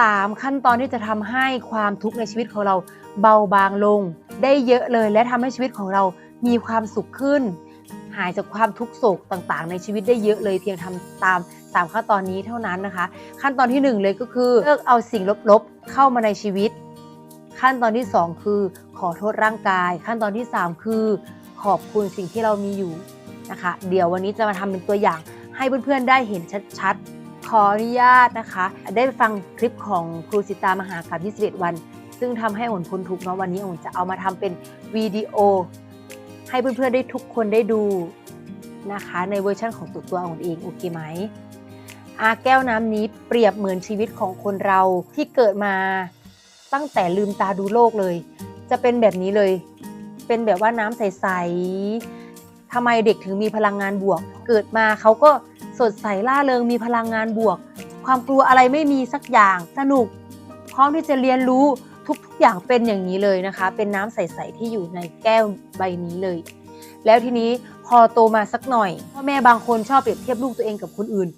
3 ขั้นตอนที่จะทำให้ความทุกข์ในชีวิตของเราเบาบางลง ได้เยอะเลยและทำให้ชีวิตของเรามีความสุขขึ้น หายจากความทุกข์โศกต่างๆ ในชีวิตได้เยอะเลยเพียงทำตาม 3 ขั้นตอนนี้เท่านั้นนะคะ ขั้นตอนที่ 1 เลยก็คือเลิกเอาสิ่งลบๆ เข้ามาในชีวิต ขั้นตอนที่ 2 คือ ขอโทษร่างกาย ขั้นตอนที่ 3 คือ ขอบคุณสิ่งที่เรามีอยู่นะคะ เดี๋ยววันนี้จะมาทำเป็นตัวอย่างให้เพื่อนๆได้เห็นชัดๆ ออนุญาตนะคะ ได้ฟังคลิปของครูสิตามหากับ21 วัน ซึ่งทำให้อุ่นพ้นทุกเนาะวันนี้อุ่นจะเอามาทำเป็นวิดีโอ ให้เพื่อนๆได้ทุกคนได้ดูนะคะ ในเวอร์ชันของตัวตัวองุ่นเองโอเคไหมอาแก้วน้ำนี้เปรียบเหมือนชีวิตของคนเราที่เกิดมาตั้งแต่ลืมตาดูโลกเลย จะเป็นแบบนี้เลย เป็นแบบว่าน้ำใสๆทำไมเด็กถึงมีพลังงานบวก เกิดมาเขาก็ สดใสล่าเริงมีพลังงานบวก ความกลัวอะไรไม่มีสักอย่างสนุก พร้อมที่จะเรียนรู้ทุกๆอย่างเป็นอย่างนี้เลยนะคะ เป็นน้ำใสๆที่อยู่ในแก้วใบนี้เลย แล้วทีนี้พอโตมาสักหน่อยพ่อแม่บางคนชอบเปรียบเทียบลูกตัวเองกับคนอื่น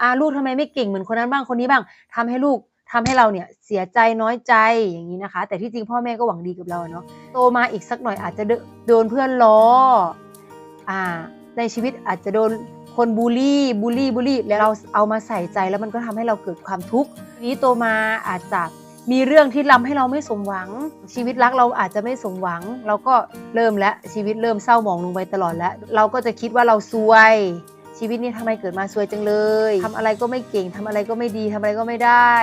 อาลูกทำไมไม่เก่งเหมือนคนนั้นบ้างคนนี้บ้างทำให้ลูกทำให้เราเนี่ยเสียใจน้อยใจอย่างนี้นะคะ แต่ที่จริงพ่อแม่ก็หวังดีกับเราเนาะโตมาอีกสักหน่อยอาจจะโดนเพื่อนล้ออ่าในชีวิตอาจจะโดน คนบูลลี่บูลลี่บูลลี่แล้วเราเอามาใส่ใจแล้วมันก็ทำให้เราเกิดความทุกข์ทีนี้โตมาอาจจะมีเรื่องที่ทำให้เราไม่สมหวัง ชีวิตรักเราอาจจะไม่สมหวัง เราก็เริ่มแล้วชีวิตเริ่มเศร้าหมองลงไปตลอดแล้ว เราก็จะคิดว่าเราซวย ชีวิตนี้ทำไมเกิดมาซวยจังเลยทำอะไรก็ไม่เก่งทำอะไรก็ไม่ดีทำอะไรก็ไม่ได้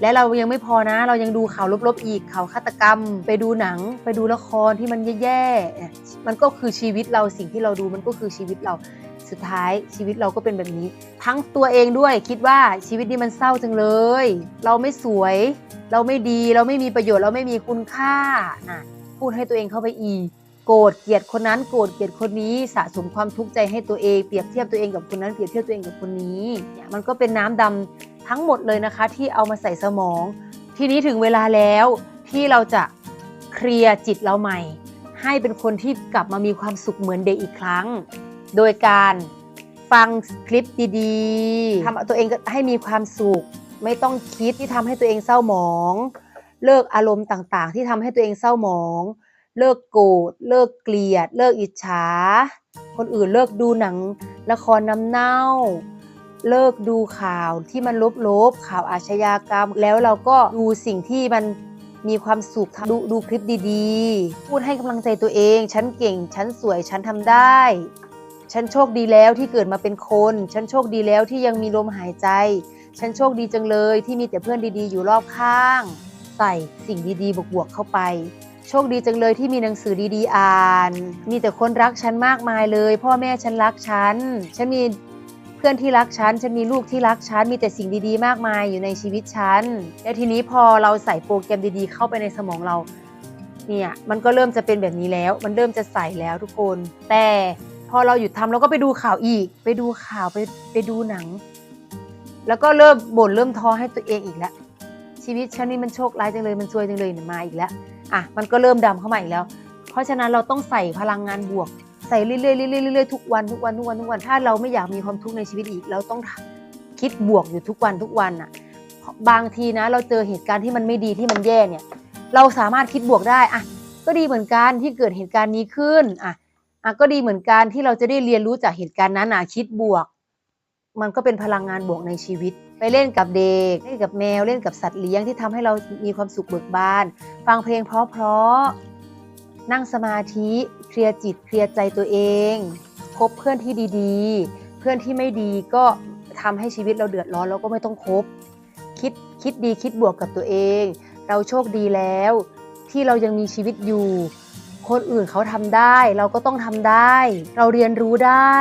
และเรายังไม่พอนะ เรายังดูข่าวลบๆอีกข่าวฆาตกรรม ไปดูหนัง ไปดูละครที่มันแย่ๆมันก็คือชีวิตเราสิ่งที่เราดูมันก็คือชีวิตเรา สุดท้ายชีวิตเราก็เป็นแบบนี้ ทั้งตัวเองด้วยคิดว่าชีวิตนี้มันเศร้าจังเลย เราไม่สวย เราไม่ดีเราไม่มีประโยชน์ เราไม่มีคุณค่านะพูดให้ตัวเองเข้าไปอีกโกรธเกลียดคนนั้นโกรธเกลียดคนนี้สะสมความทุกข์ใจให้ตัวเองเปรียบเทียบตัวเองกับคนนั้นเปรียบเทียบตัวเองกับคนนี้เนี่ยมันก็เป็นน้ำดำทั้งหมดเลยนะคะ ที่เอามาใส่สมอง ทีนี้ถึงเวลาแล้วที่เราจะเคลียร์จิตเราใหม่ ให้เป็นคนที่กลับมามีความสุขเหมือนเด็กอีกครั้ง โดยการฟังคลิปดีๆทำตัวเองก็ให้มีความสุข ไม่ต้องคิดที่ทำให้ตัวเองเศร้าหมอง เลิกอารมณ์ต่างๆ ที่ทำให้ตัวเองเศร้าหมอง เลิกโกรธเลิกเกลียด เลิกอิจฉา คนอื่นเลิกดูหนังละครน้ำเน่า เลิกดูข่าวที่มันลบๆข่าวอาชญากรรม แล้วเราก็ดูสิ่งที่มันมีความสุขดูดูคลิปดีๆ พูดให้กำลังใจตัวเอง ฉันเก่ง ฉันสวย ฉันทำได้ ฉันโชคดีแล้วที่เกิดมาเป็นคน ฉันโชคดีแล้วที่ยังมีลมหายใจ ฉันโชคดีจังเลยที่มีแต่เพื่อนดีๆ อยู่รอบข้าง ใส่สิ่งดีๆ บวกๆเข้าไป โชคดีจังเลยที่มีหนังสือดีๆ อ่าน มีแต่คนรักฉันมากมายเลย พ่อแม่ฉันรักฉัน ฉันมีเพื่อนที่รักฉัน ฉันมีลูกที่รักฉัน มีแต่สิ่งดีๆ มากมายอยู่ในชีวิตฉัน แล้วทีนี้พอเราใส่โปรแกรมดีๆ เข้าไปในสมองเรา เนี่ย มันก็เริ่มจะเป็นแบบนี้แล้ว มันเริ่มจะใส่แล้วทุกคน แต่ พอเราหยุดทำเราก็ไปดูข่าวอีก ไปดูข่าวไปไปดูหนัง แล้วก็เริ่มบ่นเริ่มท้อให้ตัวเองอีกแล้วชีวิตฉันนี่มันโชคร้ายจังเลยมันซวยจังเลยเนี่ยมาอีกแล้วอะมันก็เริ่มดำเข้ามาอีกแล้ว เพราะฉะนั้นเราต้องใส่พลังงานบวก ใส่เรื่อยๆเรื่อยๆเรื่อยๆทุกวันทุกวันทุกวันทุกวัน ถ้าเราไม่อยากมีความทุกข์ในชีวิตอีก เราต้องคิดบวกอยู่ทุกวันทุกวันอะบางทีนะเราเจอเหตุการณ์ที่มันไม่ดีที่มันแย่เนี่ย เราสามารถคิดบวกได้อะก็ดีเหมือนกันที่เกิดเหตุการณ์นี้ขึ้นอะ อะก็ดีเหมือนกันที่เราจะได้เรียนรู้จากเหตุการณ์นั้นอะคิดบวก มันก็เป็นพลังงานบวกในชีวิต ไปเล่นกับเด็ก เล่นกับแมว เล่นกับสัตว์เลี้ยงที่ทำให้เรามีความสุขเบิกบาน ฟังเพลงเพราะๆ นั่งสมาธิ เคลียร์จิต เคลียร์ใจตัวเอง คบเพื่อนที่ดีๆ เพื่อนที่ไม่ดีก็ทำให้ชีวิตเราเดือดร้อนเราก็ไม่ต้องคบ คิด คิดดี คิดบวกกับตัวเอง เราโชคดีแล้ว ที่เรายังมีชีวิตอยู่ คนอื่นเขาทำได้ เราก็ต้องทำได้ เราเรียนรู้ได้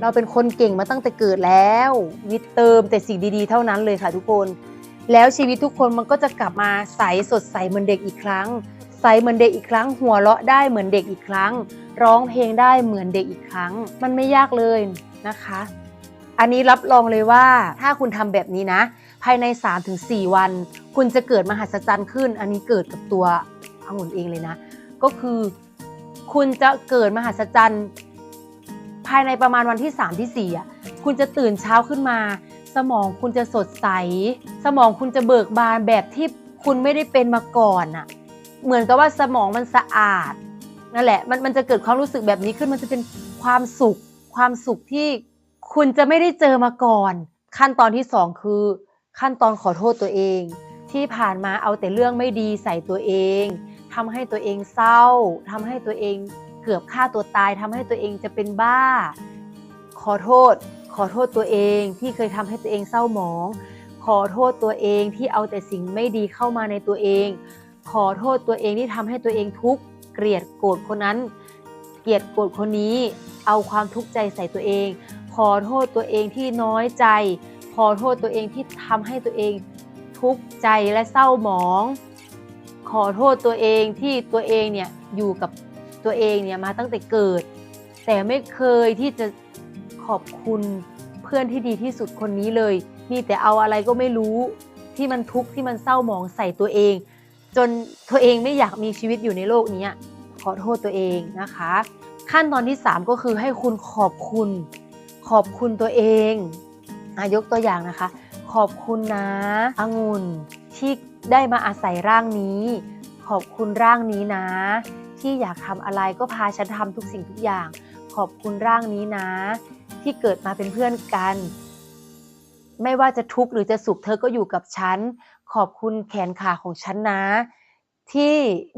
เราเป็นคนเก่งมาตั้งแต่เกิดแล้ว วิตเติมแต่สิ่งดีๆ เท่านั้นเลยค่ะทุกคน แล้วชีวิตทุกคนมันก็จะกลับมาใสสดใสเหมือนเด็กอีกครั้ง ใสเหมือนเด็กอีกครั้ง หัวเราะได้เหมือนเด็กอีกครั้ง ร้องเพลงได้เหมือนเด็กอีกครั้ง มันไม่ยากเลยนะคะ อันนี้รับรองเลยว่าถ้าคุณทำแบบนี้นะ ภายใน 3-4 วัน คุณจะเกิดมหัศจรรย์ขึ้น อันนี้เกิดกับตัวองุ่นเองเลยนะ ก็คือ คุณจะเกิดมหัศจรรย์ภายในประมาณวันที่3ที่4อะคุณจะตื่นเช้าขึ้นมา สมองคุณจะสดใส สมองคุณจะเบิกบานแบบที่คุณไม่ได้เป็นมาก่อนอะ เหมือนกับว่าสมองมันสะอาดนั่นแหละมันมันจะเกิดความรู้สึกแบบนี้ขึ้นมันจะเป็นความสุข ความสุขที่คุณจะไม่ได้เจอมาก่อน ขั้นตอนที่สองคือ ขั้นตอนขอโทษตัวเอง ที่ผ่านมาเอาแต่เรื่องไม่ดีใส่ตัวเอง ทำให้ตัวเองเศร้าทำให้ตัวเองเกือบฆ่าตัวตายทำให้ตัวเองจะเป็นบ้า ขอโทษ ขอโทษตัวเองที่เคยทำให้ตัวเองเศร้าหมอง ขอโทษตัวเองที่เอาแต่สิ่งไม่ดีเข้ามาในตัวเอง ขอโทษตัวเองที่ทำให้ตัวเองทุกข์เกลียดโกรธคนนั้น เกลียดโกรธคนนี้ เอาความทุกข์ใจใส่ตัวเอง ขอโทษตัวเองที่น้อยใจ ขอโทษตัวเองที่ทำให้ตัวเองทุกข์ใจและเศร้าหมอง ขอโทษตัวเองที่ตัวเองเนี่ยอยู่กับตัวเองเนี่ยมาตั้งแต่เกิด แต่ไม่เคยที่จะขอบคุณเพื่อนที่ดีที่สุดคนนี้เลย มีแต่เอาอะไรก็ไม่รู้ที่มันทุกข์ที่มันเศร้าหมองใส่ตัวเอง จนตัวเองไม่อยากมีชีวิตอยู่ในโลกนี้ขอโทษตัวเองนะคะ ขั้นตอนที่ 3 ก็คือให้คุณขอบคุณ ขอบคุณตัวเองอายกตัวอย่างนะคะ ขอบคุณนะองุ่นที่ ได้มาอาศัยร่างนี้ ขอบคุณร่างนี้นะ ที่อยากทำอะไรก็พาฉันทำทุกสิ่งทุกอย่าง ขอบคุณร่างนี้นะ ที่เกิดมาเป็นเพื่อนกัน ไม่ว่าจะทุกข์หรือจะสุขเธอก็อยู่กับฉัน ขอบคุณแขนขาของฉันนะ ที่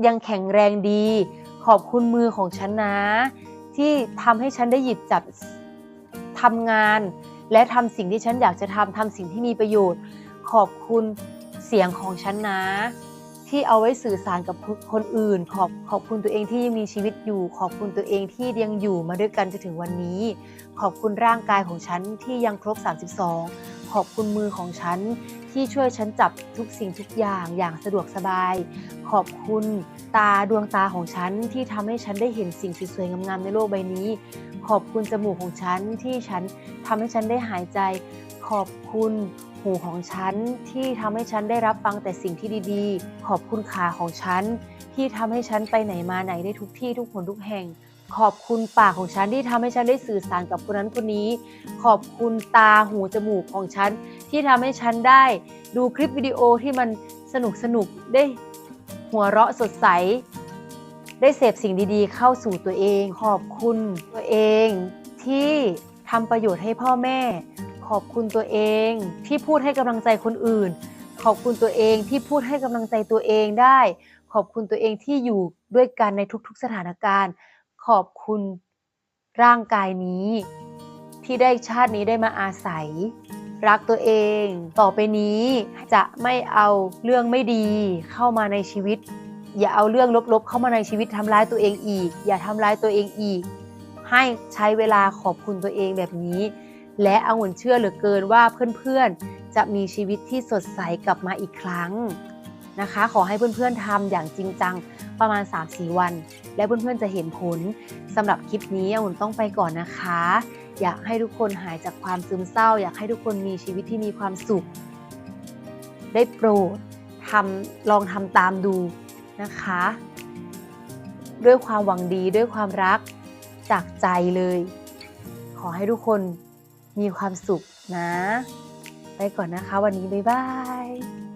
ยังแข็งแรงดี ขอบคุณมือของฉันนะ ที่ทำให้ฉันได้หยิบจับทำงาน และทำสิ่งที่ฉันอยากจะทำทำสิ่งที่มีประโยชน์ ขอบคุณ สียงของฉันนะ ที่เอาไว้สื่อสารกับคนอื่น ขอบขอบคุณตัวเองที่ยังมีชีวิตอยู่ ขอบคุณตัวเองที่ยังอยู่มาด้วยกันจนถึงวันนี้ ขอบคุณร่างกายของฉันที่ยังครบ 32 ขอบคุณมือของฉันที่ช่วยฉันจับทุกสิ่งทุกอย่างอย่างสะดวกสบาย ขอบคุณตาดวงตาของฉันที่ทำให้ฉันได้เห็นสิ่งสวยๆงามๆในโลกใบนี้ ขอบคุณจมูกของฉันที่ฉันทำให้ฉันได้หายใจ ขอบคุณหูของฉันที่ทำให้ฉันได้รับฟังแต่สิ่งที่ดีๆ ขอบคุณขาของฉันที่ทำให้ฉันไปไหนมาไหนได้ทุกที่ทุกคนทุกแห่ง ขอบคุณปากของฉันที่ทำให้ฉันได้สื่อสารกับคนนั้นคนนี้ ขอบคุณตาหูจมูกของฉันที่ทำให้ฉันได้ดูคลิปวิดีโอที่มันสนุกสนุกได้หัวเราะสดใส ได้เสพสิ่งดีๆ เข้าสู่ตัวเอง ขอบคุณตัวเองที่ทำประโยชน์ให้พ่อแม่ ขอบคุณตัวเองที่พูดให้กำลังใจคนอื่น ขอบคุณตัวเองที่พูดให้กำลังใจตัวเองได้ ขอบคุณตัวเองที่อยู่ด้วยกันในทุกๆสถานการณ์ ขอบคุณร่างกายนี้ ที่ได้ชาตินี้ได้มาอาศัย รักตัวเอง ต่อไปนี้จะไม่เอาเรื่องไม่ดีเข้ามาในชีวิต อย่าเอาเรื่องลบๆ เข้ามาในชีวิตทำร้ายตัวเองอีก อย่าทำร้ายตัวเองอีก ให้ใช้เวลาขอบคุณตัวเองแบบนี้ และเองุ่นเชื่อเหลือเกินว่าเพื่อนๆ จะมีชีวิตที่สดใสกลับมาอีกครั้งนะคะ ขอให้เพื่อนๆทำอย่างจริงจังประมาณ 3-4 วัน และเพื่อนๆจะเห็นผลสำหรับคลิปนี้อุ่นต้องไปก่อนนะคะ อยากให้ทุกคนหายจากความซึมเศร้า อยากให้ทุกคนมีชีวิตที่มีความสุข ได้โปรดทำลองทำตามดู นะคะ ด้วยความหวังดีด้วยความรักจากใจเลย ขอให้ทุกคนมีความสุขนะ ไปก่อนนะคะวันนี้ บ๊ายบาย